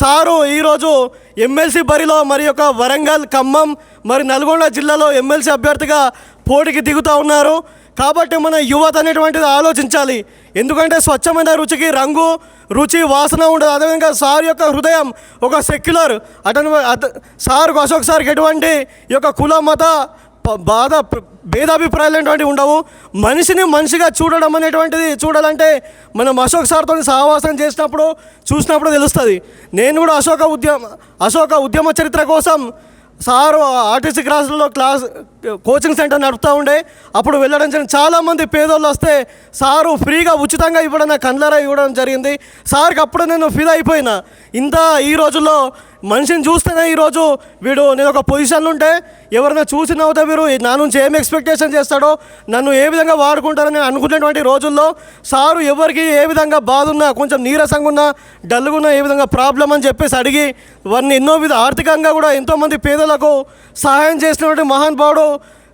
Sir ఈరోజు MLC బరిలో మరి యొక్క వరంగల్ ఖమ్మం మరి నల్గొండ జిల్లాలో ఎమ్మెల్సీ అభ్యర్థిగా పోటీకి దిగుతూ ఉన్నారు. కాబట్టి మన యువత అనేటువంటిది ఆలోచించాలి. ఎందుకంటే స్వచ్ఛమైన రుచికి రంగు రుచి వాసన ఉండదు. అదేవిధంగా సార్ యొక్క హృదయం ఒక సెక్యులర్ అతను అత సార్ అశోక్ సార్కి ఎటువంటి ఈ యొక్క కుల మత బాధ భేదాభిప్రాయాలు అనేటువంటివి ఉండవు. మనిషిని మనిషిగా చూడడం అనేటువంటిది చూడాలంటే మనం అశోక్ సార్తో సహవాసం చేసినప్పుడు చూసినప్పుడు తెలుస్తుంది. నేను కూడా అశోక ఉద్యమ అశోక ఉద్యమ చరిత్ర కోసం సారు ఆర్టీసీ క్లాసులలో క్లాస్ కోచింగ్ సెంటర్ నడుపుతూ ఉండే. అప్పుడు వెళ్ళడం జరిగింది. చాలామంది పేదోళ్ళు వస్తే సారు ఫ్రీగా ఉచితంగా ఇవ్వడం నా కండ్లరా ఇవ్వడం జరిగింది. సార్కి అప్పుడు నేను ఫీల్ అయిపోయినా. ఇంత ఈ రోజుల్లో మనిషిని చూస్తేనే ఈరోజు వీడు నేను ఒక పొజిషన్లో ఉంటే ఎవరైనా చూసి నవ్వుతా వీరు నా నుంచి ఏం ఎక్స్పెక్టేషన్ చేస్తాడో నన్ను ఏ విధంగా వాడుకుంటారని అనుకునేటువంటి రోజుల్లో సారు ఎవరికి ఏ విధంగా బాధ ఉన్నా కొంచెం నీరసంగా ఉన్నా డల్గా ఉన్నా ఏ విధంగా ప్రాబ్లం అని చెప్పేసి అడిగి వారిని ఎన్నో విధ ఆర్థికంగా కూడా ఎంతోమంది పేదలకు సహాయం చేసినటువంటి మహానుభావుడు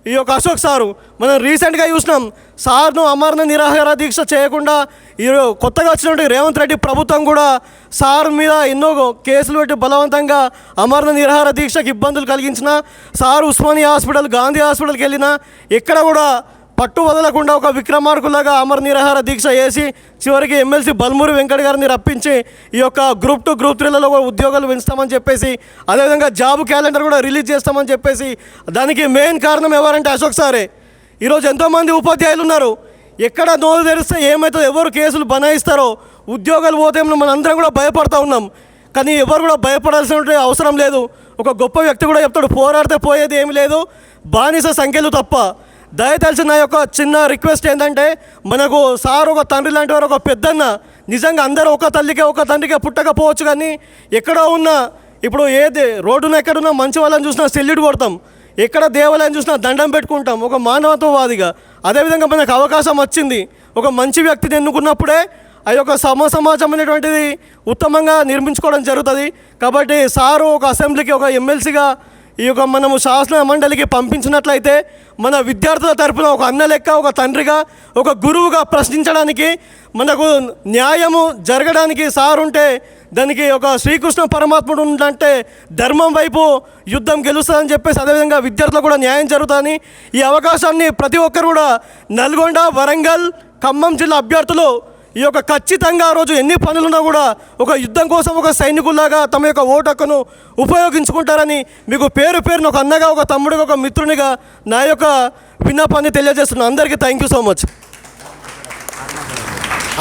ఈ యొక్క అశోక్ సారు మనం రీసెంట్గా చూసినాం సార్ను అమరణ నిరాహార దీక్ష చేయకుండా ఈ కొత్తగా వచ్చినటువంటి రేవంత్ రెడ్డి ప్రభుత్వం కూడా సార్ మీద ఎన్నో కేసులు పెట్టి బలవంతంగా అమరణ నిరాహార దీక్షకు ఇబ్బందులు కలిగించిన సార్ ఉస్మానియా హాస్పిటల్ గాంధీ హాస్పిటల్కి వెళ్ళినా ఎక్కడ కూడా పట్టు వదలకుండా ఒక విక్రమార్కులాగా అమర నిరాహార దీక్ష చేసి చివరికి ఎమ్మెల్సీ బల్మూరి వెంకట గారిని రప్పించి ఈ యొక్క గ్రూప్ టూ గ్రూప్ త్రీలలో కూడా ఉద్యోగాలు పెంచుతామని చెప్పేసి అదేవిధంగా జాబ్ క్యాలెండర్ కూడా రిలీజ్ చేస్తామని చెప్పేసి దానికి మెయిన్ కారణం ఎవరంటే అశోక్ సారే. ఈరోజు ఎంతోమంది ఉపాధ్యాయులు ఉన్నారు. ఎక్కడ నోరు తెరిస్తే ఏమవుతుందో ఎవరు కేసులు బనాయిస్తారో ఉద్యోగాలు పోతే మనం అందరం కూడా భయపడతా ఉన్నాం. కానీ ఎవరు కూడా భయపడాల్సిన అవసరం లేదు. ఒక గొప్ప వ్యక్తి కూడా చెప్తాడు పోరాడితే పోయేది ఏమి లేదు. బానిస సంఖ్యలు తప్ప దయతలిసి నా యొక్క చిన్న రిక్వెస్ట్ ఏంటంటే మనకు సార్ ఒక తండ్రి లాంటి వారు ఒక పెద్దన్న నిజంగా అందరూ ఒక తల్లికే ఒక తండ్రికే పుట్టకపోవచ్చు కానీ ఎక్కడో ఉన్న ఇప్పుడు ఏది రోడ్డున ఎక్కడున్నా మంచి వాళ్ళని చూసినా సెల్యూట్ కొడతాం. ఎక్కడ దేవాలయం చూసినా దండం పెట్టుకుంటాం. ఒక మానవత్వవాదిగా. అదేవిధంగా మనకు అవకాశం వచ్చింది. ఒక మంచి వ్యక్తిని ఎన్నుకున్నప్పుడే ఆ యొక్క సమ సమాజం అనేటువంటిది ఉత్తమంగా నిర్మించుకోవడం జరుగుతుంది. కాబట్టి సారు ఒక అసెంబ్లీకి ఒక ఎమ్మెల్సీగా ఈ యొక్క మనము శాసన మండలికి పంపించినట్లయితే మన విద్యార్థుల తరపున ఒక అన్న లెక్క ఒక తండ్రిగా ఒక గురువుగా ప్రశ్నించడానికి మనకు న్యాయము జరగడానికి సార్ ఉంటే దానికి ఒక శ్రీకృష్ణ పరమాత్ముడు ఉందంటే ధర్మం వైపు యుద్ధం గెలుస్తుందని చెప్పేసి అదేవిధంగా విద్యార్థులకు కూడా న్యాయం జరుగుతుందని ఈ అవకాశాన్ని ప్రతి ఒక్కరు కూడా నల్గొండ వరంగల్ ఖమ్మం జిల్లా అభ్యర్థులు ఈ యొక్క ఖచ్చితంగా ఆ రోజు ఎన్ని పనులున్నా కూడా ఒక యుద్ధం కోసం ఒక సైనికుల్లాగా తమ యొక్క ఓటు హక్కును ఉపయోగించుకుంటారని మీకు పేరు పేరున ఒక అన్నగా ఒక తమ్ముడిగా ఒక మిత్రునిగా నా యొక్క విన్నపాన్ని తెలియజేస్తున్నాను. అందరికీ థ్యాంక్ యూ సో మచ్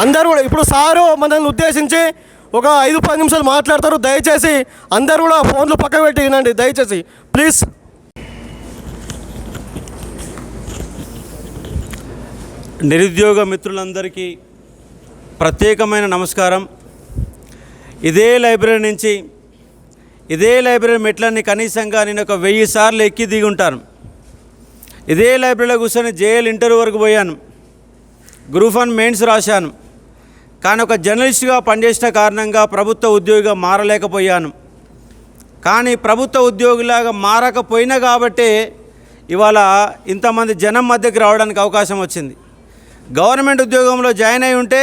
అందరూ కూడా ఇప్పుడు సారు మనల్ని ఉద్దేశించి ఒక ఐదు పది నిమిషాలు మాట్లాడతారు. దయచేసి అందరూ కూడా ఫోన్లు పక్క పెట్టి వినండి. దయచేసి ప్లీజ్. నిరుద్యోగ మిత్రులందరికీ ప్రత్యేకమైన నమస్కారం. ఇదే లైబ్రరీ నుంచి ఇదే లైబ్రరీ మెట్లన్నీ కనీసంగా నేను ఒక వెయ్యి సార్లు ఎక్కి దిగి ఉంటాను. ఇదే లైబ్రరీలో కూర్చొని జేఎల్ ఇంటర్వ్యూ వరకు పోయాను. గ్రూప్ వన్ మెయిన్స్ రాశాను. కానీ ఒక జర్నలిస్ట్గా పనిచేసిన కారణంగా ప్రభుత్వ ఉద్యోగిగా మారలేకపోయాను. కానీ ప్రభుత్వ ఉద్యోగిలాగా మారకపోయినా కాబట్టే ఇవాళ ఇంతమంది జనం మధ్యకి రావడానికి అవకాశం వచ్చింది. గవర్నమెంట్ ఉద్యోగంలో జాయిన్ అయి ఉంటే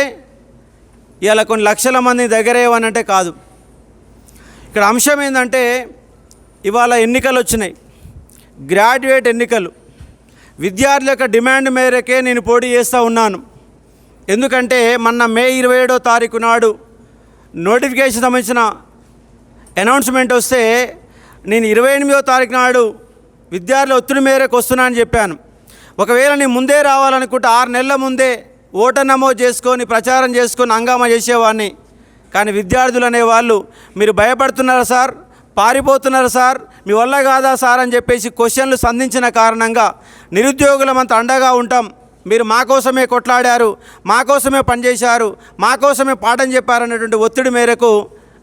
ఇవాళ కొన్ని లక్షల మంది దగ్గరేవనంటే కాదు. ఇక్కడ అంశం ఏంటంటే ఇవాళ ఎన్నికలు వచ్చినాయి. గ్రాడ్యుయేట్ ఎన్నికలు. విద్యార్థుల యొక్క డిమాండ్ మేరకే నేను పోటీ చేస్తూ ఉన్నాను. ఎందుకంటే మొన్న మే ఇరవై ఏడో తారీఖు నాడు నోటిఫికేషన్ సంబంధించిన అనౌన్స్మెంట్ వస్తే నేను ఇరవై ఎనిమిదో తారీఖు నాడు విద్యార్థుల ఒత్తిడి మేరకు వస్తున్నా అని చెప్పాను. ఒకవేళ నేను ముందే రావాలనుకుంటే ఆరు నెలల ముందే ఓట నమోదు చేసుకొని ప్రచారం చేసుకొని హంగామా చేసేవాడిని. కానీ విద్యార్థులు అనేవాళ్ళు మీరు భయపడుతున్నారు సార్ పారిపోతున్నారు సార్ మీ వల్ల కాదా సార్ అని చెప్పేసి క్వశ్చన్లు సంధించిన కారణంగా నిరుద్యోగులమంతా అండగా ఉంటాం. మీరు మా కోసమే కొట్లాడారు మా కోసమే పనిచేశారు మా కోసమే పాఠం చెప్పారనేటువంటి ఒత్తిడి మేరకు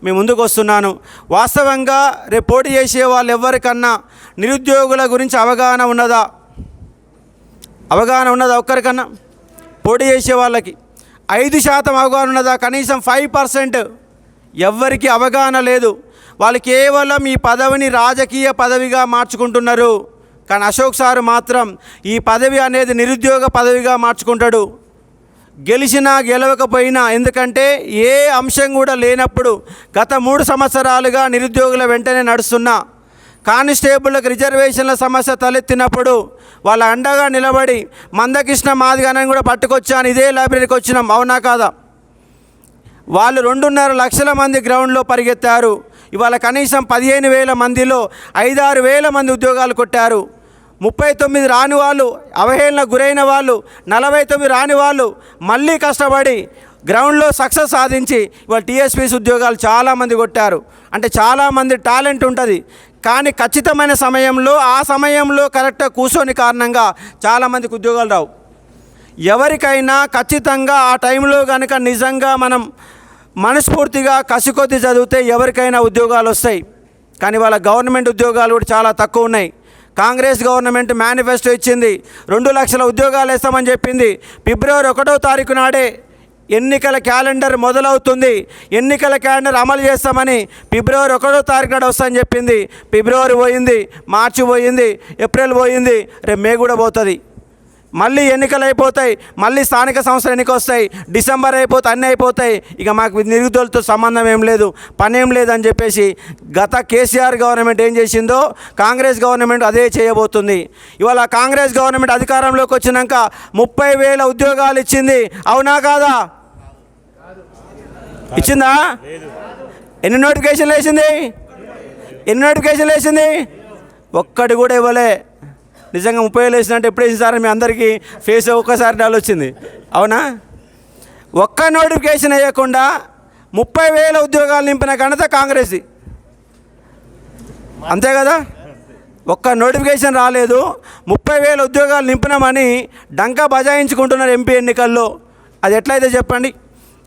మీ ముందుకు వస్తున్నాను. వాస్తవంగా రేపు పోటీ చేసే వాళ్ళు ఎవరికన్నా నిరుద్యోగుల గురించి అవగాహన ఉన్నదా? అవగాహన ఉన్నదా ఒక్కరికన్నా? పోటీ చేసే వాళ్ళకి ఐదు శాతం అవగాహన ఉన్నదా? కనీసం ఫైవ్ పర్సెంట్ ఎవ్వరికీ అవగాహన లేదు. వాళ్ళు కేవలం ఈ పదవిని రాజకీయ పదవిగా మార్చుకుంటున్నారు. కానీ అశోక్ సార్ మాత్రం ఈ పదవి అనేది నిరుద్యోగ పదవిగా మార్చుకుంటాడు. గెలిచినా గెలవకపోయినా ఎందుకంటే ఏ అంశం కూడా లేనప్పుడు గత మూడు సంవత్సరాలుగా నిరుద్యోగుల వెంటనే నడుస్తున్నా కానిస్టేబుల్లకు రిజర్వేషన్ల సమస్య తలెత్తినప్పుడు వాళ్ళ అండగా నిలబడి మందకృష్ణ మాదిగానని కూడా పట్టుకొచ్చాను. ఇదే లైబ్రరీకి వచ్చినాం. అవునా కాదా? వాళ్ళు రెండున్నర లక్షల మంది గ్రౌండ్లో పరిగెత్తారు. ఇవాళ కనీసం పదిహేను వేల మందిలో ఐదారు వేల మంది ఉద్యోగాలు కొట్టారు. ముప్పై తొమ్మిది రాని వాళ్ళు అవహేళన గురైన వాళ్ళు నలభై తొమ్మిది రాని వాళ్ళు మళ్ళీ కష్టపడి గ్రౌండ్లో సక్సెస్ సాధించి ఇవాళ టీఎస్పీస్ ఉద్యోగాలు చాలామంది కొట్టారు. అంటే చాలామంది టాలెంట్ ఉంటుంది. కానీ ఖచ్చితమైన సమయంలో ఆ సమయంలో కరెక్ట్గా కూర్చొని కారణంగా చాలామందికి ఉద్యోగాలు రావు. ఎవరికైనా ఖచ్చితంగా ఆ టైంలో కనుక నిజంగా మనం మనస్ఫూర్తిగా కసికొద్ది చదివితే ఎవరికైనా ఉద్యోగాలు వస్తాయి. కానీ వాళ్ళ గవర్నమెంట్ ఉద్యోగాలు కూడా చాలా తక్కువ ఉన్నాయి. కాంగ్రెస్ గవర్నమెంట్ మేనిఫెస్టో ఇచ్చింది రెండు లక్షల ఉద్యోగాలు వేస్తామని చెప్పింది. ఫిబ్రవరి ఒకటో తారీఖు నాడే ఎన్నికల క్యాలెండర్ మొదలవుతుంది. ఎన్నికల క్యాలెండర్ అమలు చేస్తామని ఫిబ్రవరి ఒకటో తారీఖు నాడు వస్తామని చెప్పింది. ఫిబ్రవరి పోయింది. మార్చి పోయింది. ఏప్రిల్ పోయింది. రేపు మే కూడా పోతుంది. మళ్ళీ ఎన్నికలు అయిపోతాయి మళ్ళీ స్థానిక సంస్థలు ఎన్నిక వస్తాయి డిసెంబర్ అయిపోతే అన్నీ అయిపోతాయి. ఇక మాకు నిరుద్యోగులతో సంబంధం ఏం లేదు పని ఏం లేదని చెప్పేసి గత కేసీఆర్ గవర్నమెంట్ ఏం చేసిందో కాంగ్రెస్ గవర్నమెంట్ అదే చేయబోతుంది. ఇవాళ కాంగ్రెస్ గవర్నమెంట్ అధికారంలోకి వచ్చినాక ముప్పై వేల ఉద్యోగాలు ఇచ్చింది. అవునా కాదా? ఇచ్చిందా? ఎన్ని నోటిఫికేషన్లు వేసింది? ఎన్ని నోటిఫికేషన్లు వేసింది? ఒక్కటి కూడా ఇవ్వలే. నిజంగా ముప్పై వేలు వేసినట్టు ఎప్పుడు సార్ మీ అందరికీ ఫేస్ ఒక్కసారి డల్ వచ్చింది. అవునా? ఒక్క నోటిఫికేషన్ వేయకుండా ముప్పై వేల ఉద్యోగాలు నింపిన ఘనత కాంగ్రెస్ అంతే కదా? ఒక్క నోటిఫికేషన్ రాలేదు ముప్పై వేల ఉద్యోగాలు నింపినామని డంకా బజాయించుకుంటున్నారు ఎంపీ ఎన్నికల్లో. అది ఎట్లయితే చెప్పండి?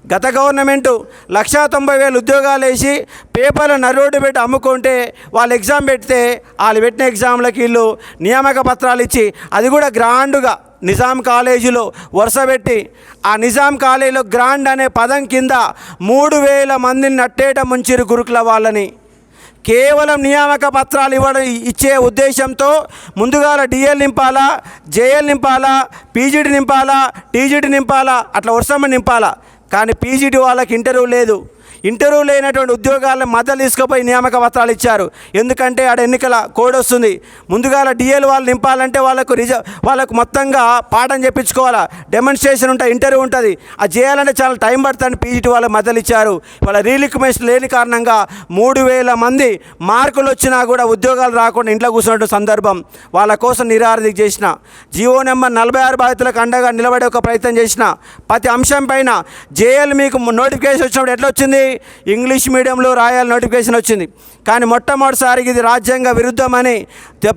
గత గవర్నమెంటు లక్షా తొంభై వేల ఉద్యోగాలు వేసి పేపర్లు నరోడ్డు పెట్టి అమ్ముకుంటే వాళ్ళు ఎగ్జామ్ పెడితే వాళ్ళు పెట్టిన ఎగ్జామ్లకి వీళ్ళు నియామక పత్రాలు ఇచ్చి అది కూడా గ్రాండ్గా నిజాం కాలేజీలో వరుస పెట్టి ఆ నిజాం కాలేజీలో గ్రాండ్ అనే పదం కింద మూడు వేల మందిని నట్టేట ముంచిరు గురుకుల వాళ్ళని. కేవలం నియామక పత్రాలు ఇవ్వడం ఇచ్చే ఉద్దేశంతో ముందుగా డిఎల్ నింపాలా జేఎల్ నింపాలా పీజీడి నింపాలా టీజీడి నింపాలా అట్లా వరుసమ్మ నింపాలా. కానీ పీజీటీ వాళ్ళకి ఇంటర్వ్యూ లేదు. ఇంటర్వ్యూ లేనటువంటి ఉద్యోగాలను మద్దతు తీసుకుపోయి నియామక పత్రాలు ఇచ్చారు. ఎందుకంటే ఆడ ఎన్నికల కోడ్ వస్తుంది. ముందుగా డిఎల్ వాళ్ళు నింపాలంటే వాళ్ళకు రిజ వాళ్ళకు మొత్తంగా పాఠం చెప్పించుకోవాలా? డెమోన్స్ట్రేషన్ ఉంటాయి ఇంటర్వ్యూ ఉంటుంది. అది చేయాలంటే చాలా టైం పడుతుంది పీజీటీ వాళ్ళు మద్దతు ఇచ్చారు. వాళ్ళ రీలిక్వెస్ట్ లేని కారణంగా మూడు వేల మంది మార్కులు వచ్చినా కూడా ఉద్యోగాలు రాకుండా ఇంట్లో కూర్చున్నటువంటి సందర్భం. వాళ్ళ కోసం నిరారధిక చేసిన. జియో నెంబర్ నలభై ఆరు బాధితులకు అండగా నిలబడే ఒక ప్రయత్నం చేసిన. ప్రతి అంశం పైన జేఎల్ మీకు నోటిఫికేషన్ వచ్చినప్పుడు ఎట్లా వచ్చింది? ఇంగ్లీష్ మీడియంలో రాయాలి నోటిఫికేషన్ వచ్చింది. కానీ మొట్టమొదటిసారికి ఇది రాజ్యాంగ విరుద్ధమని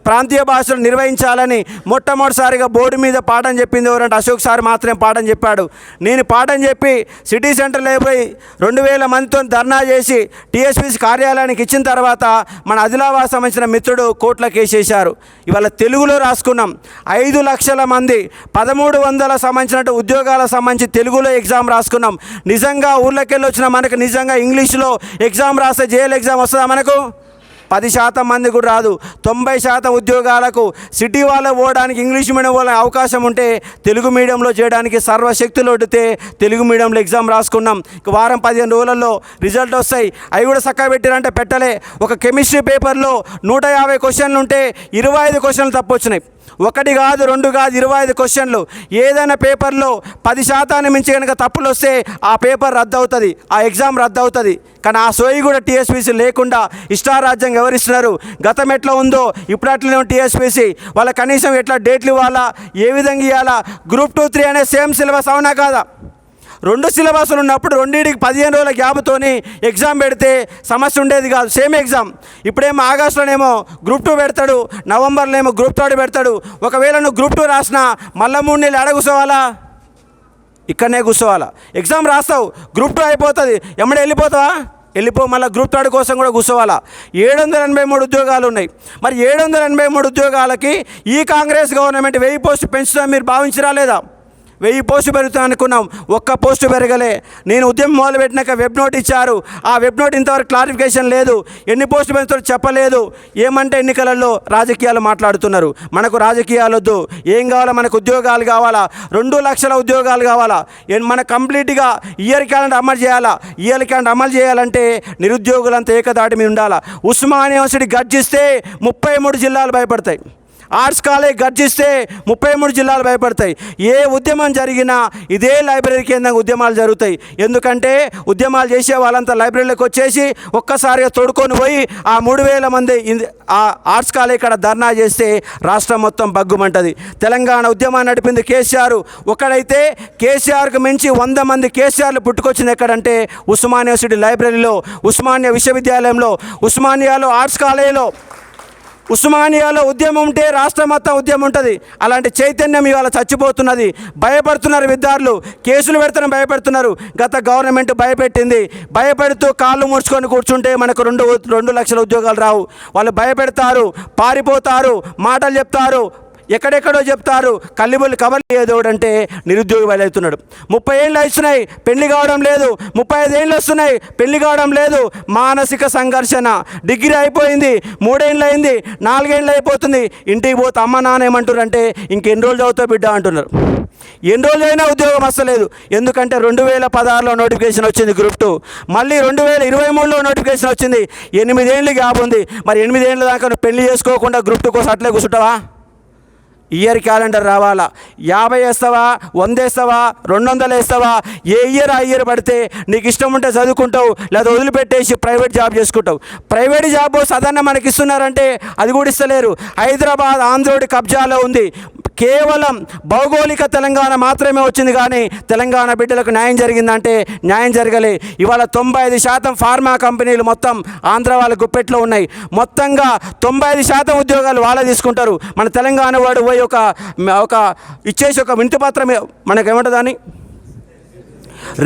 ప్రాంతీయ భాషలు నిర్వహించాలని మొట్టమొదటిసారిగా బోర్డు మీద పాఠం చెప్పింది ఎవరంటే అశోక్ సార్ మాత్రమే పాఠం చెప్పాడు. నేను పాఠం చెప్పి సిటీ సెంటర్లో పోయి రెండు వేల మందితో ధర్నా చేసి టీఎస్పీసీ కార్యాలయానికి ఇచ్చిన తర్వాత మన ఆదిలాబాద్ సంబంధించిన మిత్రుడు కోట్ల కేసేశారు ఇవాళ తెలుగులో రాసుకున్నాం. ఐదు లక్షల మంది పదమూడు వందల సంబంధించిన ఉద్యోగాలకు సంబంధించి తెలుగులో ఎగ్జామ్ రాసుకున్నాం. నిజంగా ఊర్లోకెళ్ళి వచ్చిన మనకు నిజంగా ఇంగ్లీష్లో ఎగ్జామ్ రాస్తే జేఎల్ ఎగ్జామ్ వస్తుందా మనకు? పది శాతం మంది కూడా రాదు. తొంభై శాతం ఉద్యోగాలకు సిటీ వాళ్ళు పోవడానికి ఇంగ్లీష్ మీడియం వాళ్ళ అవకాశం ఉంటే తెలుగు మీడియంలో చేయడానికి సర్వశక్తులు ఒడితే తెలుగు మీడియంలో ఎగ్జామ్ రాసుకున్నాం. ఇక వారం పదిహేను రోజులలో రిజల్ట్ వస్తాయి. అవి కూడా చక్కగా పెట్టారంటే పెట్టలే. ఒక కెమిస్ట్రీ పేపర్లో నూట యాభై క్వశ్చన్లు ఉంటే ఇరవై ఐదు క్వశ్చన్లు తప్పొచ్చినాయి. ఒకటి కాదు రెండు కాదు ఇరవై ఐదు క్వశ్చన్లు. ఏదైనా పేపర్లో పది శాతాన్ని మించి కనుక తప్పులు వస్తే ఆ పేపర్ రద్దు అవుతుంది ఆ ఎగ్జామ్ రద్దు అవుతుంది కానీ ఆ సోయి కూడా టీఎస్పీసీ లేకుండా ఇష్టారాజ్యం వివరిస్తున్నారు గతం ఎట్లా ఉందో ఇప్పుడు అట్లనే టీఎస్పీసీ. వాళ్ళ కనీసం ఎట్లా డేట్లు ఇవ్వాలా ఏ విధంగా ఇవ్వాలా గ్రూప్ టూ త్రీ అనే సేమ్ సిలబస్ అవునా కాదా? రెండు సిలబస్లు ఉన్నప్పుడు రెండింటికి పదిహేను రోజుల గ్యాప్తోని ఎగ్జామ్ పెడితే సమస్య ఉండేది కాదు. Same exam. ఇప్పుడేమో ఆగస్టులోనేమో గ్రూప్ టూ పెడతాడు నవంబర్లో ఏమో గ్రూప్ థర్డ్ పెడతాడు. ఒకవేళ నువ్వు గ్రూప్ టూ రాసినా మళ్ళీ మూడు నెలలు అడగుసోవాలా ఇక్కడనే కూర్చోవాలా? ఎగ్జామ్ రాస్తావు గ్రూప్ టూ అయిపోతుంది. ఎమ్మడే వెళ్ళిపోతావా? వెళ్ళిపో మళ్ళీ గ్రూప్ థర్డ్ కోసం కూడా కూర్చోవాలా? ఏడు వందల ఎనభై మూడు ఉద్యోగాలు ఉన్నాయి మరి ఏడు వందల ఎనభై మూడు ఉద్యోగాలకి ఈ కాంగ్రెస్ గవర్నమెంట్ వెయ్యి పోస్ట్ పెంచుతాం మీరు భావించరా లేదా? వెయ్యి పోస్టు పెరుగుతా అనుకున్నాం. ఒక్క పోస్టు పెరగలే. నేను ఉద్యమం మొదలుపెట్టినాక వెబ్ నోట్ ఇచ్చారు. ఆ వెబ్ నోట్ ఇంతవరకు క్లారిఫికేషన్ లేదు. ఎన్ని పోస్టు పెరుగుతారో చెప్పలేదు. ఏమంటే ఎన్నికలలో రాజకీయాలు మాట్లాడుతున్నారు. మనకు రాజకీయాలు వద్దు. ఏం కావాలా? మనకు ఉద్యోగాలు కావాలా? రెండు లక్షల ఉద్యోగాలు కావాలా? మన కంప్లీట్గా ఇయర్ క్యాలెండర్ అమలు చేయాలా? ఇయర్ క్యాలెండర్ అమలు చేయాలంటే నిరుద్యోగులంతా ఏకదాటి మీద ఉండాలా? ఉస్మానియా యూనివర్సిటీ గర్జిస్తే ముప్పై మూడు జిల్లాలు భయపడతాయి. ఆర్ట్స్ కాలేజ్ గర్జిస్తే ముప్పై మూడు జిల్లాలు భయపడతాయి. ఏ ఉద్యమం జరిగినా ఇదే లైబ్రరీ కేంద్రంగా ఉద్యమాలు జరుగుతాయి. ఎందుకంటే ఉద్యమాలు చేసే వాళ్ళంతా లైబ్రరీలోకి వచ్చేసి ఒక్కసారిగా తోడుకొని పోయి ఆ మూడు వేల మంది ఆ ఆర్ట్స్ కాలేజ్ ఇక్కడ ధర్నా చేస్తే రాష్ట్రం మొత్తం బగ్గుమంటది. తెలంగాణ ఉద్యమాన్ని నడిపింది కేసీఆర్. ఒకడైతే కేసీఆర్కు మించి వంద మంది కేసీఆర్లు పుట్టుకొచ్చింది ఎక్కడంటే ఉస్మానియా యూనివర్సిటీ లైబ్రరీలో ఉస్మానియా విశ్వవిద్యాలయంలో ఉస్మానియాలో ఆర్ట్స్ కాలేజీలో. ఉస్మానియాలో ఉద్యమం ఉంటే రాష్ట్రం మొత్తం ఉద్యమం ఉంటుంది. అలాంటి చైతన్యం ఇవాళ చచ్చిపోతున్నది. భయపడుతున్నారు విద్యార్థులు. కేసులు పెడుతున్న భయపెడుతున్నారు. గత గవర్నమెంట్ భయపెట్టింది. భయపెడుతూ కాళ్ళు ముడుచుకొని కూర్చుంటే మనకు రెండు రెండు లక్షల ఉద్యోగాలు రావు. వాళ్ళు భయపెడతారు పారిపోతారు మాటలు చెప్తారు ఎక్కడెక్కడో చెప్తారు కల్లిబుల్లి కబర్ ఏదోడంటే నిరుద్యోగి బయలుతున్నాడు ముప్పై ఏళ్ళు వస్తున్నాయి పెళ్ళి కావడం లేదు. ముప్పై ఐదు ఏళ్ళు వస్తున్నాయి పెళ్ళి కావడం లేదు. మానసిక సంఘర్షణ. డిగ్రీ అయిపోయింది మూడేళ్ళు అయింది నాలుగేళ్ళు అయిపోతుంది. ఇంటికి పోతే అమ్మ నాన్న ఏమంటారంటే ఇంకెన్ని రోజులు చదువుతావు బిడ్డ? అంటున్నారు. ఎన్ని రోజులు అయినా ఉద్యోగం వస్తలేదు ఎందుకంటే రెండు వేల పదహారులో నోటిఫికేషన్ వచ్చింది గ్రూప్ టూ. మళ్ళీ రెండు వేల ఇరవై మూడులో నోటిఫికేషన్ వచ్చింది. ఎనిమిదేళ్ళు గ్యాప్ ఉంది. మరి ఎనిమిదేళ్ళ దాకా నువ్వు పెళ్ళి చేసుకోకుండా గ్రూప్ టూ కోసం అట్లే కూర్చుంటావా? ఇయర్ క్యాలెండర్ రావాలా? యాభై వేస్తావా? వంద వేస్తావా? రెండు వందలు వేస్తావా? ఏ ఇయర్ ఆ ఇయర్ పడితే నీకు ఇష్టం ఉంటే చదువుకుంటావు లేదా వదిలిపెట్టేసి ప్రైవేట్ జాబ్ చేసుకుంటావు. ప్రైవేట్ జాబ్ సాధారణ మనకి ఇస్తున్నారంటే అది కూడా ఇస్తలేరు. హైదరాబాద్ ఆంధ్రోడి కబ్జాలో ఉంది. కేవలం భౌగోళిక తెలంగాణ మాత్రమే వచ్చింది కానీ తెలంగాణ బిడ్డలకు న్యాయం జరిగిందంటే న్యాయం జరగలే. ఇవాళ తొంభై ఐదు శాతం ఫార్మా కంపెనీలు మొత్తం ఆంధ్ర వాళ్ళ గుప్పెట్లో ఉన్నాయి. మొత్తంగా తొంభై ఐదు శాతం ఉద్యోగాలు వాళ్ళే తీసుకుంటారు. మన తెలంగాణ వాడు పోయి ఒక ఒక ఇచ్చేసి ఒక వింటి పత్రం మనకి అని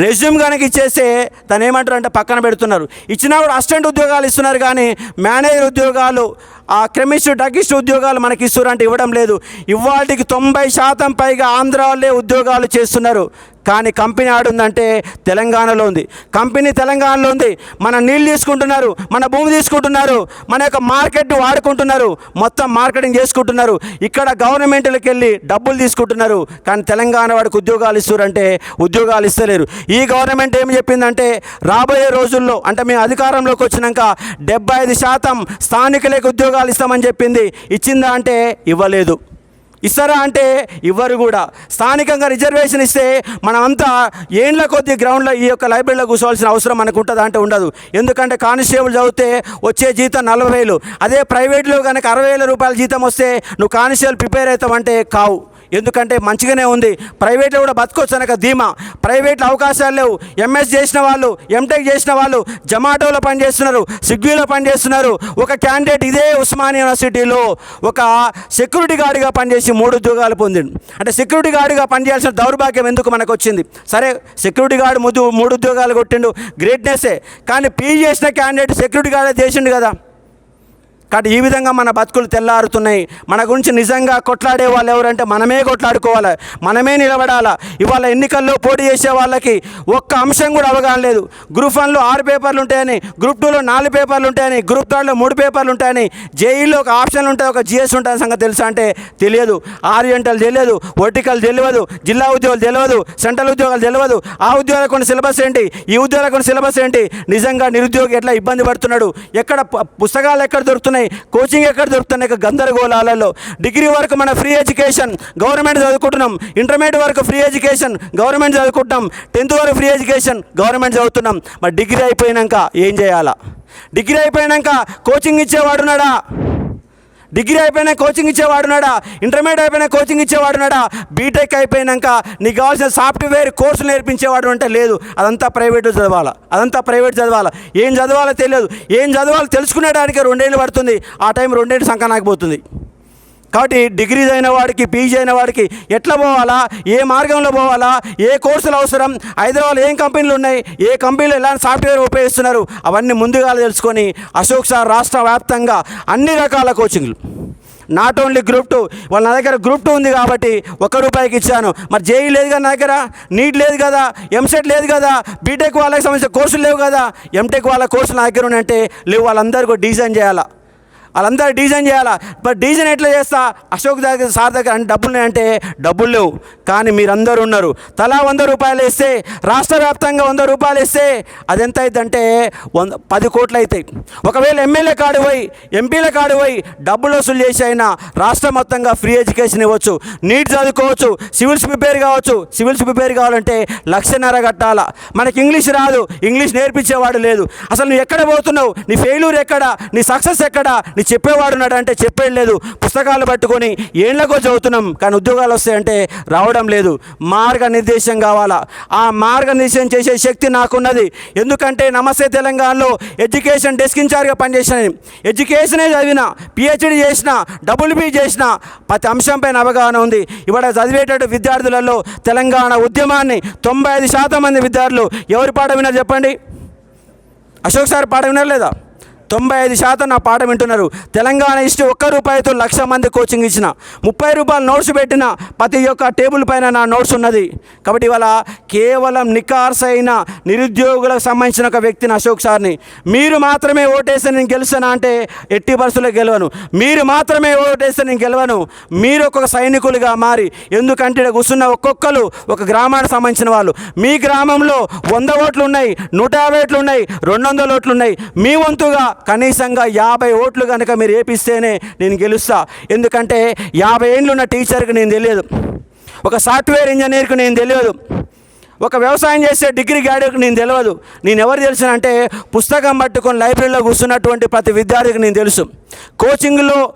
రెజ్యూమ్ కనుక ఇచ్చేస్తే తను ఏమంటారు అంటే పక్కన పెడుతున్నారు. ఇచ్చినా కూడా అసిస్టెంట్ ఉద్యోగాలు ఇస్తున్నారు కానీ మేనేజర్ ఉద్యోగాలు ఆ కెమిస్ట్ డ్రగిస్ట్ ఉద్యోగాలు మనకి ఇస్తున్నారు ఇవ్వడం లేదు. ఇవాటికి తొంభై శాతం పైగా ఆంధ్రాలే ఉద్యోగాలు చేస్తున్నారు. కానీ కంపెనీ ఆడుందంటే తెలంగాణలో ఉంది. కంపెనీ తెలంగాణలో ఉంది. మన నీళ్ళు తీసుకుంటున్నారు మన భూమి తీసుకుంటున్నారు మన యొక్క మార్కెట్ వాడుకుంటున్నారు మొత్తం మార్కెటింగ్ చేసుకుంటున్నారు. ఇక్కడ గవర్నమెంట్లకు వెళ్ళి డబ్బులు తీసుకుంటున్నారు కానీ తెలంగాణ వాడికి ఉద్యోగాలు ఇస్తారంటే ఉద్యోగాలు ఇస్తలేరు. ఈ గవర్నమెంట్ ఏం చెప్పిందంటే రాబోయే రోజుల్లో అంటే మేము అధికారంలోకి వచ్చినాక డెబ్బై ఐదు శాతం స్థానికులకు ఉద్యోగాలు ఇస్తామని చెప్పింది. ఇచ్చిందా అంటే ఇవ్వలేదు. ఇస్తారా అంటే ఇవ్వరు కూడా. స్థానికంగా రిజర్వేషన్ ఇస్తే మనమంతా ఏండ్ల కొద్ది గ్రౌండ్లో ఈ యొక్క లైబ్రరీలో కూర్చోవాల్సిన అవసరం మనకు ఉంటుందా అంటే ఉండదు. ఎందుకంటే కానిస్టేబుల్ చదివితే వచ్చే జీతం నలభై వేలు. అదే ప్రైవేట్లో కనుక అరవై వేల రూపాయల జీతం వస్తే నువ్వు కానిస్టేబుల్ ప్రిపేర్ అవుతావంటే కావు. ఎందుకంటే మంచిగానే ఉంది. ప్రైవేట్లో కూడా బతకొచ్చు అనక ధీమా. ప్రైవేట్లో అవకాశాలు లేవు. ఎంఎస్ చేసిన వాళ్ళు ఎంటెక్ చేసిన వాళ్ళు జమాటోలో పనిచేస్తున్నారు స్విగ్గీలో పనిచేస్తున్నారు. ఒక క్యాండిడేట్ ఇదే ఉస్మానియా యూనివర్సిటీలో ఒక సెక్యూరిటీ గార్డ్గా పనిచేసి మూడు ఉద్యోగాలు పొందిండు. అంటే సెక్యూరిటీ గార్డ్గా పనిచేయాల్సిన దౌర్భాగ్యం ఎందుకు మనకు వచ్చింది సరే సెక్యూరిటీ గార్డు ముద్దు మూడు ఉద్యోగాలు కొట్టిండు. గ్రేట్నెస్సే కానీ పీజీ చేసిన క్యాండిడేట్ సెక్యూరిటీ గార్డే చేసిండు కదా. కాబట్టి ఈ విధంగా మన బతుకులు తెల్లారుతున్నాయి. మన గురించి నిజంగా కొట్లాడే వాళ్ళు ఎవరంటే మనమే కొట్లాడుకోవాలి. మనమే నిలబడాలా. ఇవాళ ఎన్నికల్లో పోటీ చేసే వాళ్ళకి ఒక్క అంశం కూడా అవగాహన లేదు. గ్రూప్ వన్లో ఆరు పేపర్లు ఉంటాయని గ్రూప్ టూలో నాలుగు పేపర్లు ఉంటాయని గ్రూప్ థర్డ్లో మూడు పేపర్లు ఉంటాయని జేఈలో ఒక ఆప్షన్లు ఉంటాయి ఒక జిఎస్ ఉంటుంది సంగతి తెలుసా అంటే తెలియదు. ఆరియంటల్ తెలియదు వర్టికల్ తెలియదు జిల్లా ఉద్యోగాలు తెలియదు సెంట్రల్ ఉద్యోగాలు తెలియదు. ఆ ఉద్యోగాలకు కొన్ని సిలబస్ ఏంటి? ఈ ఉద్యోగాలకు కొన్ని సిలబస్ ఏంటి? నిజంగా నిరుద్యోగి ఎట్లా ఇబ్బంది పడుతున్నాడు? ఎక్కడ పుస్తకాలు ఎక్కడ దొరుకుతున్నాయి? కోచింగ్ ఎక్కడ దొరుకుతున్నాయి? గందరగోళాలలో. డిగ్రీ వరకు మన ఫ్రీ ఎడ్యుకేషన్ గవర్నమెంట్ చదువుకుంటున్నాం. ఇంటర్మీడియట్ వరకు ఫ్రీ ఎడ్యుకేషన్ గవర్నమెంట్ చదువుకుంటున్నాం. టెన్త్ వరకు ఫ్రీ ఎడ్యుకేషన్ గవర్నమెంట్ చదువుతున్నాం. మరి డిగ్రీ అయిపోయినాక ఏం చేయాలా? డిగ్రీ అయిపోయినాక కోచింగ్ ఇచ్చేవాడున్నాడా డిగ్రీ అయిపోయినా కోచింగ్ ఇచ్చేవాడున్నాడా? ఇంటర్మీడియట్ అయిపోయినా కోచింగ్ ఇచ్చేవాడున్నాడా? బీటెక్ అయిపోయినాక నీకు కావాల్సిన సాఫ్ట్వేర్ కోర్సులు నేర్పించేవాడు అంటే లేదు. అదంతా ప్రైవేట్ చదవాలా? అదంతా ప్రైవేట్ చదవాలా? ఏం చదవాలో తెలియదు. ఏం చదవాలో తెలుసుకునేడానికి రెండేళ్ళు పడుతుంది. ఆ టైం రెండేళ్ళు సంకనాకి పోతుంది కాబట్టి డిగ్రీ అయిన వాడికి పీజీ అయిన వాడికి ఎట్లా పోవాలా? ఏ మార్గంలో పోవాలా? ఏ కోర్సులు అవసరం? హైదరాబాద్ ఏం కంపెనీలు ఉన్నాయి? ఏ కంపెనీలు ఎలాంటి సాఫ్ట్వేర్ ఉపయోగిస్తున్నారు? అవన్నీ ముందుగా తెలుసుకొని అశోక్ సార్ రాష్ట్ర వ్యాప్తంగా అన్ని రకాల కోచింగ్లు. నాట్ ఓన్లీ గ్రూప్ టూ వాళ్ళ నా దగ్గర గ్రూప్ టూ ఉంది కాబట్టి ఒక్క రూపాయికి ఇచ్చాను. మరి జేఈ లేదు కదా నా దగ్గర? నీట్ లేదు కదా? ఎంసెట్ లేదు కదా? బీటెక్ వాళ్ళకి సంబంధించిన కోర్సులు లేవు కదా? ఎంటెక్ వాళ్ళ కోర్సులు నా దగ్గర ఉన్నాయంటే లేవు వాళ్ళందరికీ డిజైన్ చేయాలా? వాళ్ళందరూ డిజైన్ చేయాలా? బట్ డిజైన్ ఎట్లా చేస్తా? అశోక్ దగ్గర సార్ దగ్గర అంటే డబ్బులు అంటే డబ్బులు లేవు. కానీ మీరందరూ ఉన్నారు. తలా వంద రూపాయలు ఇస్తే రాష్ట్ర వ్యాప్తంగా వంద రూపాయలు ఇస్తే అది ఎంత అవుతుందంటే వంద పది కోట్లు అవుతాయి ఒకవేళ ఎమ్మెల్యే కాడు పోయి ఎంపీల కాడు పోయి డబ్బులు వసూలు చేసి అయినా రాష్ట్ర మొత్తంగా ఫ్రీ ఎడ్యుకేషన్ ఇవ్వచ్చు. నీట్ చదువుకోవచ్చు. సివిల్స్ ప్రిపేర్ కావచ్చు. సివిల్స్ ప్రిపేర్ కావాలంటే లక్షన్నర కట్టాలా? మనకి ఇంగ్లీష్ రాదు. ఇంగ్లీష్ నేర్పించేవాడు లేదు. అసలు నువ్వు ఎక్కడ పోతున్నావు? నీ ఫెయిల్యూర్ ఎక్కడ? నీ సక్సెస్ ఎక్కడ? నీ చెప్పేవాడు ఉన్నాడు అంటే చెప్పేది లేదు. పుస్తకాలు పట్టుకొని ఏళ్ళకో చదువుతున్నాం కానీ ఉద్యోగాలు వస్తాయంటే రావడం లేదు. మార్గనిర్దేశం కావాలా? ఆ మార్గనిర్దేశం చేసే శక్తి నాకున్నది. ఎందుకంటే నమస్తే తెలంగాణలో ఎడ్యుకేషన్ డెస్క్ ఇన్ఛార్జ్గా పనిచేసిన ఎడ్యుకేషనే చదివిన పిహెచ్డి చేసిన డబుల్ బీ చేసిన ప్రతి అంశంపైన అవగాహన ఉంది. ఇవాళ చదివేటట్టు విద్యార్థులలో తెలంగాణ ఉద్యమాన్ని తొంభై ఐదు శాతం మంది విద్యార్థులు ఎవరి పాట విన్నారు చెప్పండి? అశోక్ సార్ పాట వినలేదా? లేదా తొంభై ఐదు శాతం నా పాట వింటున్నారు. తెలంగాణ హిస్టరీ ఒక్క రూపాయితో లక్ష మంది కోచింగ్ ఇచ్చిన. ముప్పై రూపాయలు నోట్స్ పెట్టిన ప్రతి ఒక్క టేబుల్ పైన నా నోట్స్ ఉన్నది. కాబట్టి ఇవాళ కేవలం నికార్స్ అయిన నిరుద్యోగులకు సంబంధించిన ఒక వ్యక్తిని అశోక్ సార్ని. మీరు మాత్రమే ఓటేస్తే నేను గెలుస్తానా అంటే ఎట్టి పరిస్థితుల్లో గెలవను. మీరు మాత్రమే ఓటేస్తే నేను గెలవను. మీరు ఒక్కొక్క సైనికులుగా మారి ఎందుకంటే ఇక్కడ కూర్చున్న ఒక్కొక్కరు ఒక గ్రామానికి సంబంధించిన వాళ్ళు. మీ గ్రామంలో వంద ఓట్లు ఉన్నాయి నూట యాభై ఓట్లు ఉన్నాయి రెండు వందల ఓట్లు ఉన్నాయి. మీ వంతుగా కనీసంగా యాభై ఓట్లు కనుక మీరు వేపిస్తేనే నేను గెలుస్తా. ఎందుకంటే యాభై ఏళ్ళు ఉన్న టీచర్కి నేను తెలియదు. ఒక సాఫ్ట్వేర్ ఇంజనీర్కి నేను తెలియదు. ఒక వ్యవసాయం చేసే డిగ్రీ గ్రాడ్యుయేట్కి నేను తెలియదు. నేను ఎవరు తెలిసిన అంటే పుస్తకం పట్టుకొని లైబ్రరీలో కూర్చున్నటువంటి ప్రతి విద్యార్థికి నేను తెలుసు. కోచింగ్లో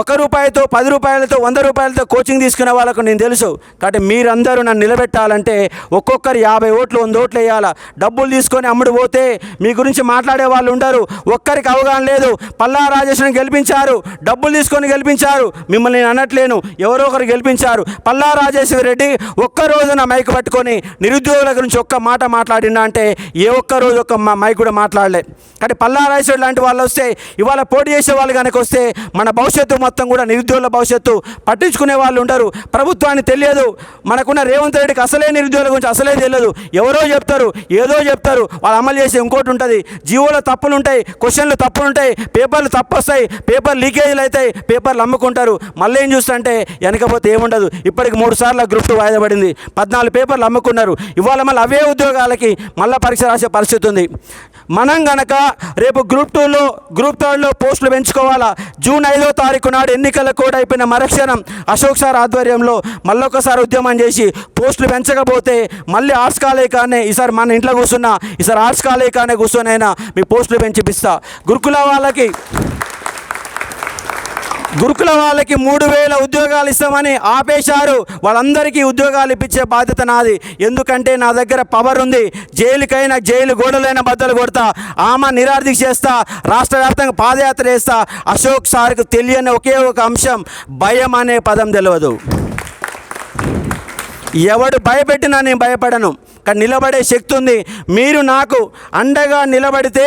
ఒక రూపాయితో పది రూపాయలతో వంద రూపాయలతో కోచింగ్ తీసుకునే వాళ్ళకు నేను తెలుసు. కాబట్టి మీరందరూ నన్ను నిలబెట్టాలంటే ఒక్కొక్కరు యాభై ఓట్లు వంద ఓట్లు వేయాలా? డబ్బులు తీసుకొని అమ్ముడు పోతే మీ గురించి మాట్లాడే వాళ్ళు ఉండరు. ఒక్కరికి అవగాహన లేదు. పల్లా రాజేశ్వరిని గెలిపించారు. డబ్బులు తీసుకొని గెలిపించారు. మిమ్మల్ని నేను అనట్లేను. ఎవరో ఒకరు గెలిపించారు. పల్లా రాజేశ్వరి రెడ్డి ఒక్క రోజు నా మైక్ పట్టుకొని నిరుద్యోగుల గురించి ఒక్క మాట మాట్లాడినా అంటే ఏ ఒక్క రోజు ఒక్క మా మైక్ కూడా మాట్లాడలే. కానీ పల్లా రాజేశ్వరి లాంటి వాళ్ళు వస్తే ఇవాళ పోటీ చేసే వాళ్ళు కనుక వస్తే మన భవిష్యత్తు మొత్తం కూడా నిరుద్యోగుల భవిష్యత్తు పట్టించుకునే వాళ్ళు ఉండరు ప్రభుత్వానికి తెలియదు. మనకున్న రేవంత్ రెడ్డికి అసలే నిరుద్యోగుల గురించి అసలే తెలియదు. ఎవరో చెప్తారు ఏదో చెప్తారు. వాళ్ళు అమలు చేసే ఇంకోటి ఉంటుంది. జీవోలో తప్పులు ఉంటాయి క్వశ్చన్లు తప్పులు ఉంటాయి పేపర్లు తప్పు వస్తాయి పేపర్ లీకేజీలు అవుతాయి పేపర్లు అమ్ముకుంటారు. మళ్ళీ ఏం చూస్తుంటే వెనకపోతే ఏముండదు. ఇప్పటికి మూడు సార్లు గ్రూప్ టూ వాయిదా పడింది. పద్నాలుగు పేపర్లు అమ్ముకున్నారు. ఇవాళ మళ్ళీ అవే ఉద్యోగాలకి మళ్ళీ పరీక్ష రాసే పరిస్థితి ఉంది. మనం గనక రేపు గ్రూప్ టూలో గ్రూప్ థర్డ్లో పోస్టులు పెంచుకోవాలా? జూన్ ఐదో తారీఖు నాడు ఎన్నికల కోడ్ అయిపోయిన మరక్షణం అశోక్ సార్ ఆధ్వర్యంలో మళ్ళొకసారి ఉద్యమం చేసి పోస్టులు పెంచకపోతే మళ్ళీ ఆర్ట్స్ కాలేజ్ కానీ ఈసారి మన ఇంట్లో కూర్చున్నా ఈసారి ఆర్ట్స్ కాలేజ్ కానీ కూర్చొనైనా మీ పోస్టులు పెంచిపిస్తా. గురుకుల వాళ్ళకి గురుకుల వాళ్ళకి మూడు వేల ఉద్యోగాలు ఇస్తామని ఆపేశారు. వాళ్ళందరికీ ఉద్యోగాలు ఇప్పించే బాధ్యత నాది. ఎందుకంటే నా దగ్గర పవర్ ఉంది. జైలుకైనా జైలు గోడలైన బద్దలు కొడతా. ఆమె నిరార్థిక చేస్తా. రాష్ట్ర వ్యాప్తంగా పాదయాత్ర చేస్తా. అశోక్ సార్కు తెలియని ఒకే ఒక అంశం భయం అనే పదం తెలియదు ఎవడు భయపెట్టినా నేను భయపడను. కానీ నిలబడే శక్తి ఉంది. మీరు నాకు అండగా నిలబడితే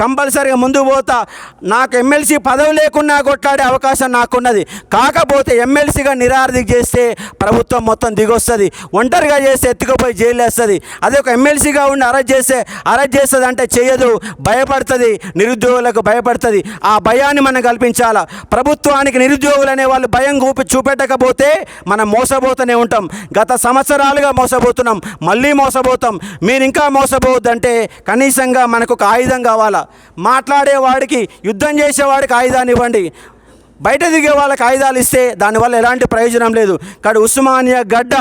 కంపల్సరీగా ముందు పోతా. నాకు ఎమ్మెల్సీ పదవి లేకున్నా కొట్లాడే అవకాశం నాకున్నది. కాకపోతే ఎమ్మెల్సీగా నిరార్థిక చేస్తే ప్రభుత్వం మొత్తం దిగొస్తుంది. ఒంటరిగా చేస్తే ఎత్తుకుపోయి జైలు వేస్తుంది అదే ఒక ఎమ్మెల్సీగా ఉండి అరెస్ట్ చేస్తే అరెస్ట్ చేస్తుంది అంటే చేయదు. భయపడుతుంది. నిరుద్యోగులకు భయపడుతుంది. ఆ భయాన్ని మనం కల్పించాలా? ప్రభుత్వానికి నిరుద్యోగులు అనే వాళ్ళు భయం చూపి చూపెట్టకపోతే మనం మోసపోతూనే ఉంటాం. గత సంవత్సరాలుగా మోసపోతున్నాం. మళ్ళీ మోసపోతాం. మీరు ఇంకా మోసపోవద్దంటే కనీసంగా మనకు ఒక ఆయుధం కావాలా? మాట్లాడేవాడికి యుద్ధం చేసేవాడికి ఆయుధాన్ని ఇవ్వండి. బయట దిగే వాళ్ళకి ఆయుధాలు ఇస్తే దానివల్ల ఎలాంటి ప్రయోజనం లేదు. కాడు ఉస్మానియా గడ్డ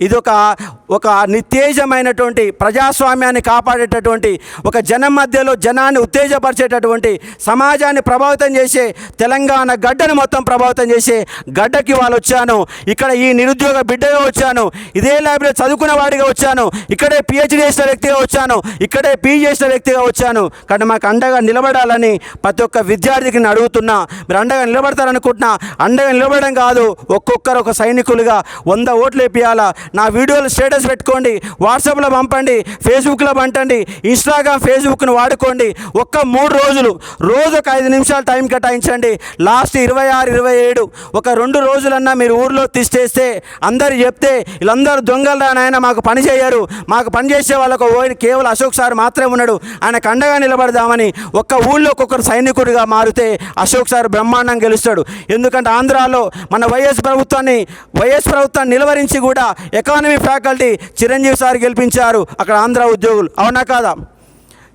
ఇది ఒక ఒక నిత్యేజమైనటువంటి ప్రజాస్వామ్యాన్ని కాపాడేటటువంటి ఒక జనం మధ్యలో జనాన్ని ఉత్తేజపరిచేటటువంటి సమాజాన్ని ప్రభావితం చేసే తెలంగాణ గడ్డను మొత్తం ప్రభావితం చేసే గడ్డకి వాళ్ళు వచ్చాను. ఇక్కడ ఈ నిరుద్యోగ బిడ్డగా వచ్చాను. ఇదే లైబ్రరీ చదువుకున్న వాడిగా వచ్చాను. ఇక్కడే పిహెచ్డి చేసిన వ్యక్తిగా వచ్చాను. ఇక్కడే పీజీ చేసిన వ్యక్తిగా వచ్చాను. కానీ మాకు అండగా నిలబడాలని ప్రతి ఒక్క విద్యార్థికి నేను అడుగుతున్నా. మీరు అండగా నిలబడతారనుకుంటున్నా. అండగా నిలబడడం కాదు ఒక్కొక్కరు ఒక సైనికులుగా వంద ఓట్లు వేపియాలా నా వీడియోలు స్టేటస్ పెట్టుకోండి వాట్సాప్లో పంపండి ఫేస్బుక్లో పంపండి ఇన్స్టాగ్రామ్ ఫేస్బుక్ను వాడుకోండి. ఒక్క మూడు రోజులు రోజు ఒక ఐదు నిమిషాలు టైం కేటాయించండి. లాస్ట్ ఇరవై ఆరు ఇరవై ఏడు ఒక రెండు రోజులన్నా మీరు ఊర్లో తీసేస్తే అందరు చెప్తే వీళ్ళందరూ దొంగలు నాయన మాకు పని చేయరు. మాకు పని చేసే వాళ్ళకు ఓ- కేవలం అశోక్ సార్ మాత్రమే ఉన్నాడు. ఆయనకు అండగా నిలబడదామని ఒక్క ఊళ్ళో ఒక్కొక్కరు సైనికుడిగా మారితే అశోక్ సార్ బ్రహ్మాండం గెలుస్తాడు. ఎందుకంటే ఆంధ్రాలో మన వైఎస్ ప్రభుత్వాన్ని వైఎస్ ప్రభుత్వాన్ని నిలవరించి కూడా ఎకానమీ ఫ్యాకల్టీ చిరంజీవి సార్ గెలిపించారు. అక్కడ ఆంధ్ర ఉద్యోగులు. అవునా కాదా?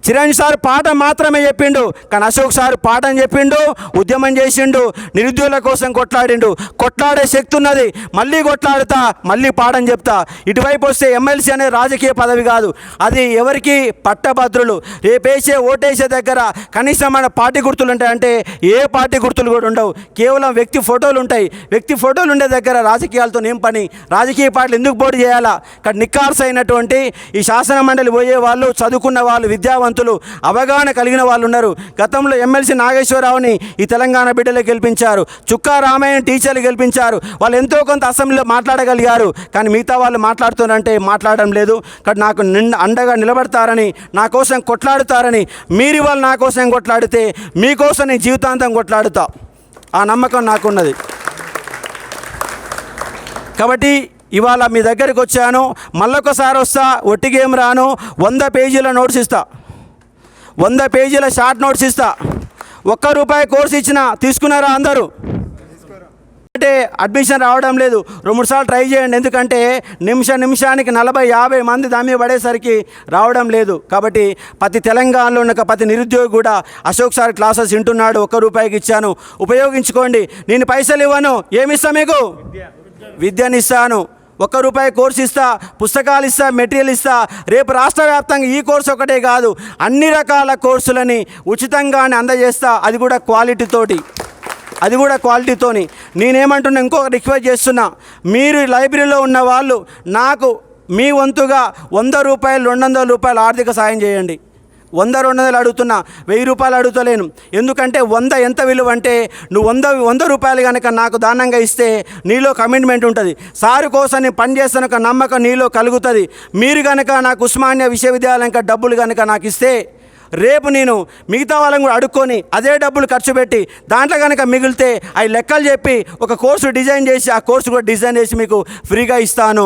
చిరంజీవి సార్ పాట మాత్రమే చెప్పిండు. కానీ అశోక్ సార్ పాఠం చెప్పిండు ఉద్యమం చేసిండు నిరుద్యోగుల కోసం కొట్లాడిండు. కొట్లాడే శక్తి ఉన్నది. మళ్ళీ కొట్లాడుతా మళ్ళీ పాఠం చెప్తా. ఇటువైపు వస్తే ఎమ్మెల్సీ అనేది రాజకీయ పదవి కాదు. అది ఎవరికి పట్టభద్రులు. రేపేసే ఓటేసే దగ్గర కనీసం మన పార్టీ గుర్తులు ఉంటాయంటే ఏ పార్టీ గుర్తులు కూడా ఉండవు. కేవలం వ్యక్తి ఫోటోలు ఉంటాయి. వ్యక్తి ఫోటోలు ఉండే దగ్గర రాజకీయాలతో ఏం పని? రాజకీయ పార్టీలు ఎందుకు పోటీ చేయాలా? ఇక్కడ నిక్కార్స్ అయినటువంటి ఈ శాసన మండలి పోయే వాళ్ళు చదువుకున్న వాళ్ళు విద్యావంతులు అవగాహన కలిగిన వాళ్ళు ఉన్నారు. గతంలో ఎమ్మెల్సీ నాగేశ్వరరావుని ఈ తెలంగాణ బిడ్డలు గెలిపించారు. చుక్కా రామయ్య టీచర్లు గెలిపించారు. వాళ్ళు ఎంతో కొంత అసెంబ్లీలో మాట్లాడగలిగారు. కానీ మిగతా వాళ్ళు మాట్లాడుతున్నారంటే మాట్లాడడం లేదు. కానీ నాకు నిండ అండగా నిలబడతారని నా కోసం కొట్లాడుతారని మీరు వాళ్ళు నా కోసం కొట్లాడితే మీకోసం నేను జీవితాంతం కొట్లాడుతా. ఆ నమ్మకం నాకున్నది. కాబట్టి ఇవాళ మీ దగ్గరికి వచ్చాను. మళ్ళొకసారి వస్తా ఒట్టిగేం రాను వంద పేజీల నోట్స్ ఇస్తా. వంద పేజీల షార్ట్ నోట్స్ ఇస్తా. ఒక్క రూపాయి కోర్స్ ఇచ్చిన తీసుకున్నారా అందరూ? అంటే అడ్మిషన్ రావడం లేదు. రెండు మూడు సార్లు ట్రై చేయండి. ఎందుకంటే నిమిష నిమిషానికి నలభై యాభై మంది దామి పడేసరికి రావడం లేదు. కాబట్టి ప్రతి తెలంగాణలో ఉన్న ప్రతి నిరుద్యోగి కూడా అశోక్ సార్ క్లాసెస్ వింటున్నాడు. ఒక్క రూపాయికి ఇచ్చాను. ఉపయోగించుకోండి. నేను పైసలు ఇవ్వను. ఏమి ఇస్తా మీకు? విద్యనిస్తాను. ఒక్క రూపాయి కోర్సు ఇస్తా పుస్తకాలు ఇస్తా మెటీరియల్ ఇస్తా. రేపు రాష్ట్ర వ్యాప్తంగా ఈ కోర్సు ఒకటే కాదు అన్ని రకాల కోర్సులని ఉచితంగానే అందజేస్తా. అది కూడా క్వాలిటీతోటి అది కూడా క్వాలిటీతోని నేనేమంటున్నా ఇంకొక రిక్వెస్ట్ చేస్తున్నా. మీరు లైబ్రరీలో ఉన్న వాళ్ళు నాకు మీ వంతుగా వంద రూపాయలు రెండు వందల రూపాయలు ఆర్థిక సాయం చేయండి. వంద రెండు వందలు అడుగుతున్నా వెయ్యి రూపాయలు అడుగుతలేను. ఎందుకంటే వంద ఎంత విలువ అంటే నువ్వు వంద వంద రూపాయలు కనుక నాకు దానంగా ఇస్తే నీలో కమిట్మెంట్ ఉంటుంది. సారు కోసం నేను పనిచేస్తాను ఒక నమ్మకం నీలో కలుగుతుంది. మీరు కనుక నాకు ఉస్మానియా విశ్వవిద్యాలయం డబ్బులు కనుక నాకు ఇస్తే రేపు నేను మిగతా వాళ్ళని కూడా అడుక్కొని అదే డబ్బులు ఖర్చు పెట్టి దాంట్లో కనుక మిగిలితే అవి లెక్కలు చెప్పి ఒక కోర్సు డిజైన్ చేసి ఆ కోర్సు కూడా డిజైన్ చేసి మీకు ఫ్రీగా ఇస్తాను.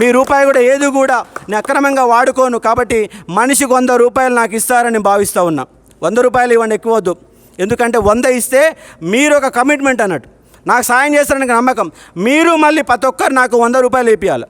మీ రూపాయి కూడా ఏది కూడా నేను అక్రమంగా వాడుకోను కాబట్టి మనిషికి వంద రూపాయలు నాకు ఇస్తారని భావిస్తూ ఉన్నా. వంద రూపాయలు ఇవ్వండి ఎక్కువ వద్దు. ఎందుకంటే వంద ఇస్తే మీరు ఒక కమిట్మెంట్ అన్నట్టు. నాకు సాయం చేస్తారని నమ్మకం. మీరు మళ్ళీ ప్రతి ఒక్కరు నాకు వంద రూపాయలు ఇప్పించాలి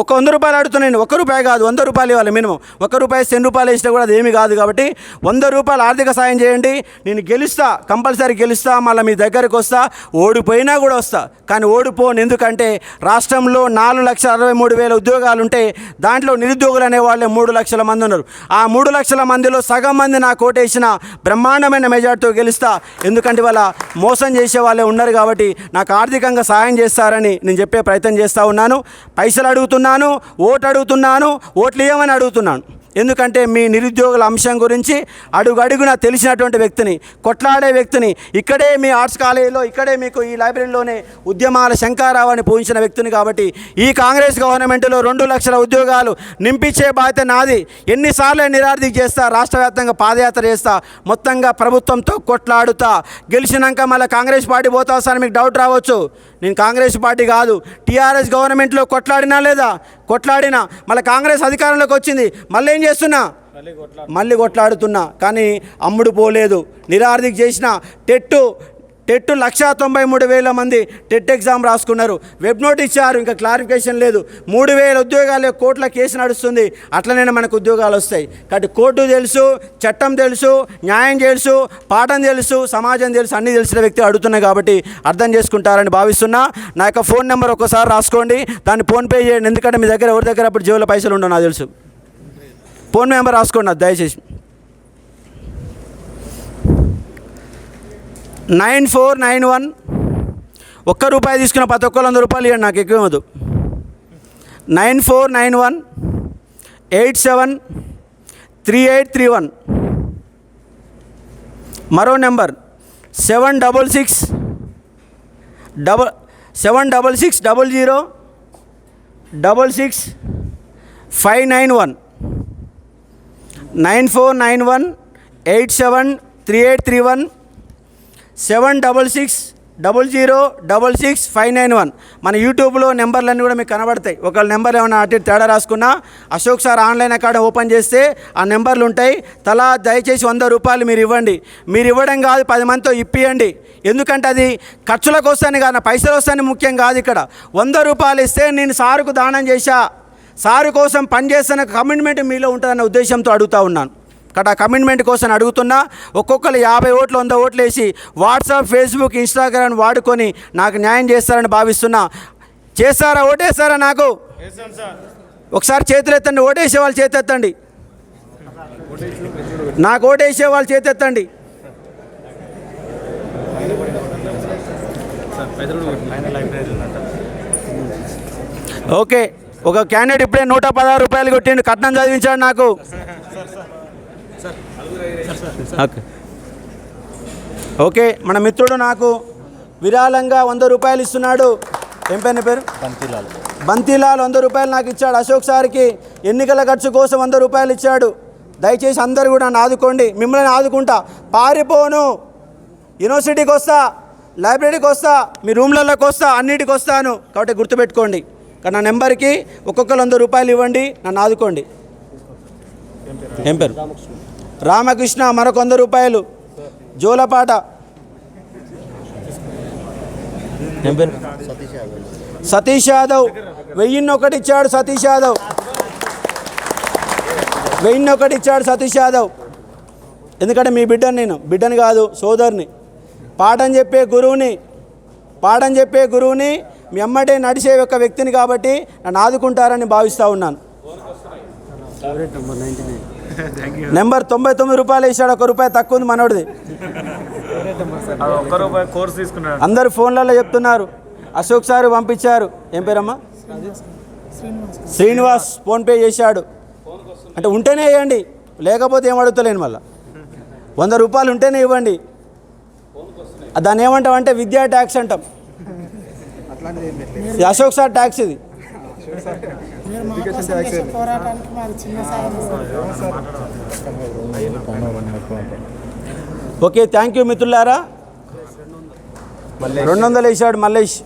ఒక వంద రూపాయలు అడుగుతున్నాను ఒక్క రూపాయి కాదు వంద రూపాయలు ఇవ్వాలి మినిమం. ఒక్క రూపాయి సెన్ రూపాయలు ఇస్తే కూడా అదేమీ కాదు కాబట్టి వంద రూపాయలు ఆర్థిక సాయం చేయండి. నేను గెలుస్తా కంపల్సరీ గెలుస్తా మళ్ళీ మీ దగ్గరికి వస్తా ఓడిపోయినా కూడా వస్తా. కానీ ఓడిపోను ఎందుకంటే రాష్ట్రంలో నాలుగు లక్షల అరవై మూడు వేల ఉద్యోగాలు ఉంటే దాంట్లో నిరుద్యోగులు అనే వాళ్ళే మూడు లక్షల మంది ఉన్నారు. ఆ మూడు లక్షల మందిలో సగం మంది నా కోటేసిన బ్రహ్మాండమైన మెజార్టీతో గెలుస్తా. ఎందుకంటే వాళ్ళ మోసం చేసే వాళ్ళే ఉన్నారు కాబట్టి నాకు ఆర్థికంగా సహాయం చేస్తారని నేను చెప్పే ప్రయత్నం చేస్తూ ఉన్నాను. పైసలు అడుగుతున్నాను ఓటు అడుగుతున్నాను ఓట్లు ఇవ్వమని అడుగుతున్నాను. ఎందుకంటే మీ నిరుద్యోగుల అంశం గురించి అడుగడుగున తెలిసినటువంటి వ్యక్తిని కొట్లాడే వ్యక్తిని ఇక్కడే మీ ఆర్ట్స్ కాలేజీలో ఇక్కడే మీకు ఈ లైబ్రరీలోనే ఉద్యమాల శంకారావాన్ని పూజించిన వ్యక్తిని కాబట్టి ఈ కాంగ్రెస్ గవర్నమెంట్లో రెండు లక్షల ఉద్యోగాలు నింపించే బాధ్యత నాది. ఎన్నిసార్లు నిరార్థి చేస్తా రాష్ట్ర వ్యాప్తంగా పాదయాత్ర చేస్తా మొత్తంగా ప్రభుత్వంతో కొట్లాడుతా. గెలిచినాక మళ్ళీ కాంగ్రెస్ పార్టీ పోతా సార్ మీకు డౌట్ రావచ్చు. నేను కాంగ్రెస్ పార్టీ కాదు టీఆర్ఎస్ గవర్నమెంట్లో కొట్లాడినా లేదా? కొట్లాడినా. మళ్ళీ కాంగ్రెస్ అధికారంలోకి వచ్చింది. మళ్ళీ ఏం చేస్తున్నా? మళ్ళీ కొట్లాడుతున్నా. కానీ అమ్ముడు పోలేదు. నిరార్థిక చేసిన. టెట్టు టెట్ లక్షా తొంభై మూడు వేల మంది టెట్ ఎగ్జామ్ రాసుకున్నారు. వెబ్ నోట్ ఇచ్చారు ఇంకా క్లారిఫికేషన్ లేదు. మూడు వేల ఉద్యోగాలు కోట్ల కేసు నడుస్తుంది. అట్లనే మనకు ఉద్యోగాలు వస్తాయి. కాబట్టి కోర్టు తెలుసు చట్టం తెలుసు న్యాయం తెలుసు పాఠం తెలుసు సమాజం తెలుసు అన్నీ తెలిసిన వ్యక్తి అడుగుతున్నాయి కాబట్టి అర్థం చేసుకుంటారని భావిస్తున్నా. నా యొక్క ఫోన్ నెంబర్ ఒకసారి రాసుకోండి. దాన్ని ఫోన్పే చేయండి. ఎందుకంటే మీ దగ్గర ఎవరి దగ్గర అప్పుడు జేబులో పైసలు ఉండవు నాకు తెలుసు. ఫోన్ నెంబర్ రాసుకోండి దయచేసి. Nine four nine one. ఒక్క రూపాయి తీసుకున్న ప్రతి ఒక్కరు వంద రూపాయలు ఇవ్వండి నాకు ఎక్కువ ఇవ్వదు nine four nine one eight seven three eight three one. మరో number seven double six double seven double six double zero double six five nine one. Nine four nine one eight seven three eight three one seven double six double zero double six five nine one మన యూట్యూబ్లో నెంబర్లన్నీ కూడా మీకు కనబడతాయి. ఒకళ్ళ number ఏమైనా అటు తేడా రాసుకున్నా Ashok sir online academy open చేస్తే ఆ నెంబర్లు ఉంటాయి. తలా దయచేసి వంద రూపాయలు మీరు ఇవ్వండి. మీరు ఇవ్వడం కాదు పది మందితో ఇప్పియండి. ఎందుకంటే అది ఖర్చులకు వస్తాను కాదు పైసలు వస్తాయని ముఖ్యం కాదు ఇక్కడ. వంద రూపాయలు ఇస్తే నేను సారుకు దానం చేశా. సారు కోసం పనిచేస్తున్న కమిట్మెంట్ మీలో ఉంటుందన్న ఉద్దేశంతో అడుగుతా ఉన్నాను. ఇక్కడ ఆ కమిట్మెంట్ కోసం అడుగుతున్నా ఒక్కొక్కరు యాభై ఓట్లు వంద ఓట్లు వేసి వాట్సాప్ ఫేస్బుక్ ఇన్స్టాగ్రామ్ వాడుకొని నాకు న్యాయం చేస్తారని భావిస్తున్నా. చేస్తారా? ఓటేస్తారా నాకు? ఒకసారి చేతులు ఎత్తండి ఓటేసే వాళ్ళు చేతెత్తండి. నాకు ఓటేసే వాళ్ళు చేతెత్తండి. ఓకే ఒక క్యాండిడేట్ ఇప్పుడే నూట పదహారు రూపాయలు కొట్టిండు కట్నం చదివించాడు నాకు. ఓకే. ఓకే మన మిత్రుడు నాకు విరాళంగా వంద రూపాయలు ఇస్తున్నాడు. ఏం పేరు పేరు? బంతిలాల్ వంద రూపాయలు నాకు ఇచ్చాడు. అశోక్ సార్కి ఎన్నికల ఖర్చు కోసం వంద రూపాయలు ఇచ్చాడు. దయచేసి అందరు కూడా నన్ను ఆదుకోండి. మిమ్మల్ని ఆదుకుంటా. పారిపోను. యూనివర్సిటీకి వస్తా. లైబ్రరీకి వస్తా. మీ రూమ్లలోకి వస్తా. అన్నిటికి వస్తాను. కాబట్టి గుర్తుపెట్టుకోండి. కానీ నా నెంబర్కి ఒక్కొక్కరు వంద రూపాయలు ఇవ్వండి. నన్ను ఆదుకోండి. ఏం పేరు? రామకృష్ణ మరొక వంద రూపాయలు. జోలపాట. సతీష్ యాదవ్. వెయ్యిన్ని ఒకటి ఇచ్చాడు సతీష్ యాదవ్. వెయ్యిన్ని ఒకటి ఇచ్చాడు సతీష్ యాదవ్. ఎందుకంటే మీ బిడ్డని నేను బిడ్డని కాదు సోదరుని. పాఠం చెప్పే గురువుని పాఠం చెప్పే గురువుని మీ అమ్మటే నడిచే ఒక వ్యక్తిని కాబట్టి నన్ను ఆదుకుంటారని భావిస్తూ ఉన్నాను. నెంబర్ తొంభై తొమ్మిది రూపాయలు వేసాడు ఒక రూపాయి తక్కువ ఉంది మనోడిది. కోర్స్ తీసుకున్నాడు. అందరు ఫోన్లలో చెప్తున్నారు. అశోక్ సార్ పంపించారు. ఏం పేరమ్మా? శ్రీనివాస్ ఫోన్పే చేశాడు. అంటే ఉంటేనే ఇవ్వండి లేకపోతే ఏం అడుగుతలేను మళ్ళా. వంద రూపాయలు ఉంటేనే ఇవ్వండి. దాన్ని ఏమంటాం విద్యా ట్యాక్స్ అంటాం. అశోక్ సార్ ట్యాక్స్ ఇది. మీరు మా కోసం చేసే పోరాటానికి మాకు చిన్న సాయం ఓకే థ్యాంక్ యూ మిత్రులారా. రెండు వందలు వేసాడు మల్లేష్.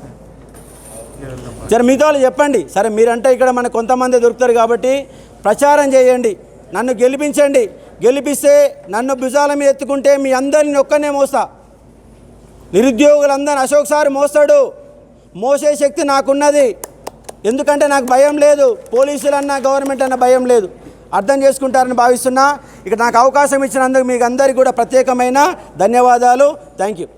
సరే మిగతా వాళ్ళు చెప్పండి. సరే మీరంటే ఇక్కడ మన కొంతమంది దొరుకుతారు కాబట్టి ప్రచారం చేయండి. నన్ను గెలిపించండి. గెలిపిస్తే నన్ను భుజాల మీద ఎత్తుకుంటే మీ అందరిని ఒక్కనే మోస్తా. నిరుద్యోగులందరిని అశోక్ సార్ మోస్తాడు. మోసే శక్తి నాకున్నది. ఎందుకంటే నాకు భయం లేదు. పోలీసులన్నా గవర్నమెంట్ అన్న భయం లేదు. అర్థం చేసుకుంటారని భావిస్తున్నా. ఇక నాకు అవకాశం ఇచ్చినందుకు మీకు అందరికీ కూడా ప్రత్యేకమైన ధన్యవాదాలు. Thank you